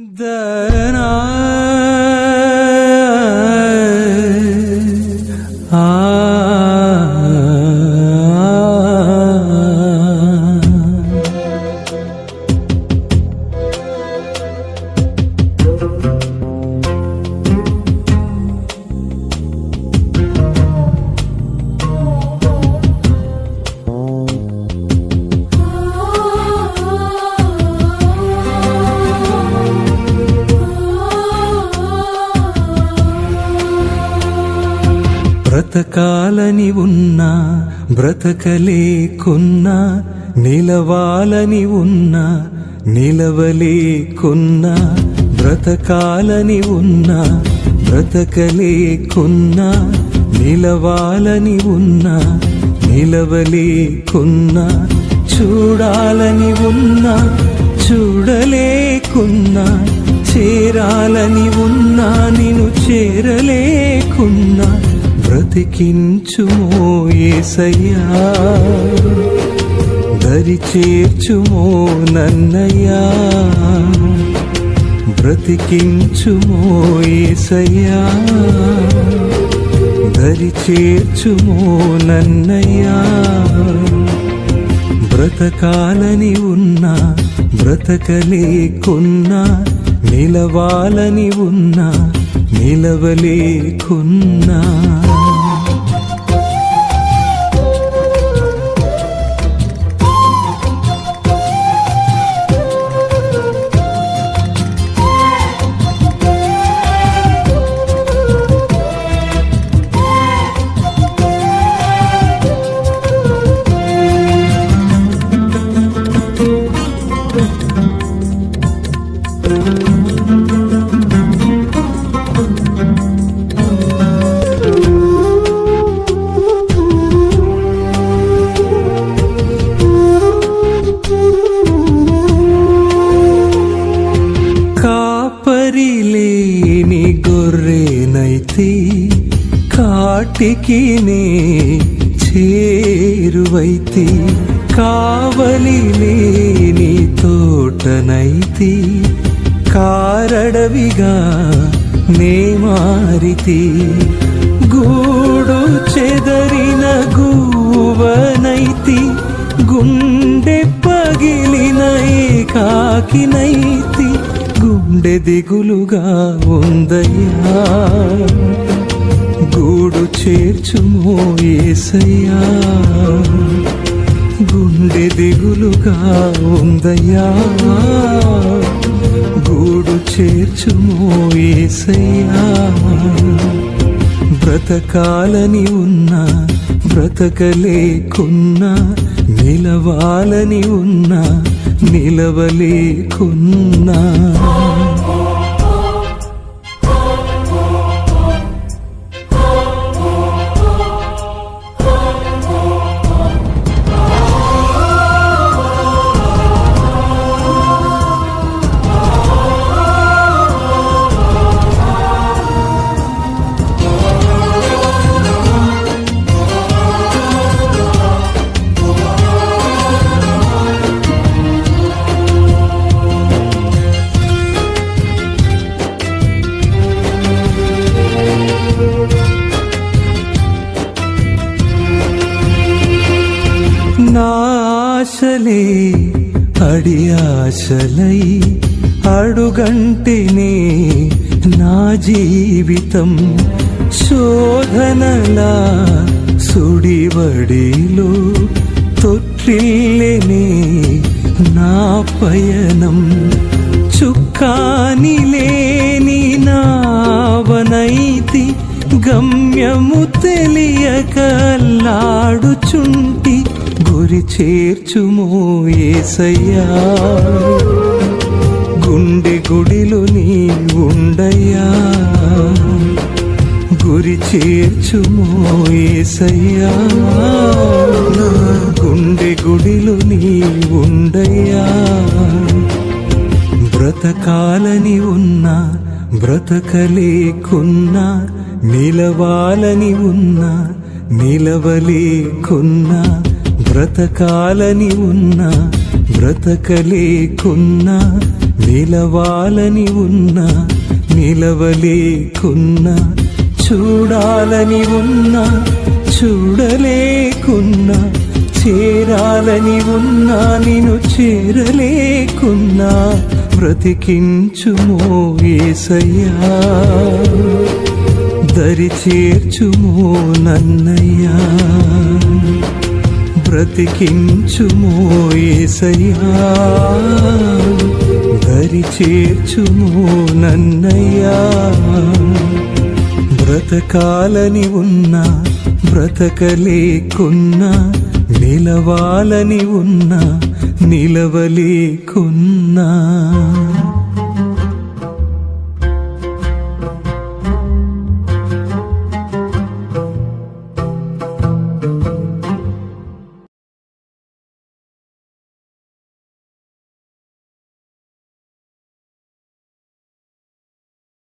Dena బ్రతకాలని ఉన్నా బ్రతకలేకున్నా నిలవాలని ఉన్నా నిలవలేకున్నా బ్రతకాలని ఉన్నా బ్రతకలేకున్నా నిలవాలని ఉన్నా నిలవలేకున్నా చూడాలని ఉన్నా చూడలేకున్నా చేరాలని ఉన్నా నిన్ను చేరలేకున్నా బ్రతికించుమో ఏసయ్యా. దరి చేర్చుమో నన్నయ్యా. బ్రతికించుమో ఏసయ్యా. దరి చేర్చుమో నన్నయ్యా. బ్రతకాలని ఉన్నా బ్రతకలేకున్నా నిలవాలని ఉన్నా నిలవలేకున్నా. కాపరిలేని గొర్రెనైతే కాటికి నే చేరువైతే కావలి లేని తోటనైతే కారడవిగా నే మారితి గూడు చెదరిన గూవనైతి గుండె పగిలిన కాకినైతి గుండె దిగులుగా ఉందయ్యా. గూడు చేర్చుమో ఏసయ్యా. గుండె దిగులుగా ఉందయ్యా. గూడు చేర్చుమో ఏసయ్యా. బ్రతకాలని ఉన్నా బ్రతకలేకున్నా నిలవాలని ఉన్నా నిలవలేకున్నా. ఆశలే అడి ఆశలై అడుగంటేనే నా జీవితం. శోధనలా సుడివడిలో తొట్టిల్లెనే నా పయనం. చుక్కాని లేని నావనైతి గమ్యము తెలియకల్లాడుచుంటి ఊరి చేర్చుమో ఏసయ్యా. గుండె గుడిలో నీ ఉండయ్యా గురి చేర్చుమో ఏసయ్యా. నా గుండె గుడిలో నీ ఉండయ్యా బ్రతకాలని ఉన్నా బ్రతకలేకున్నా నిలవాలని ఉన్నా నిలవలేకున్నా బ్రతకాలని ఉన్నా బ్రతకలేకున్నా నిలవాలని ఉన్నా నిలవలేకున్నా చూడాలని ఉన్నా చూడలేకున్నా చేరాలని ఉన్నా నేను చేరలేకున్నా బ్రతికించుమో ఏసయ్యా. దరి చేర్చుమో నన్నయ్యా. బ్రతికించుమోయేసయ్యా దరి చేర్చుమో నన్నయ్యా. బ్రతకాలని ఉన్నా బ్రతకలేకున్నా నిలవాలని ఉన్నా నిలవలేకున్నా.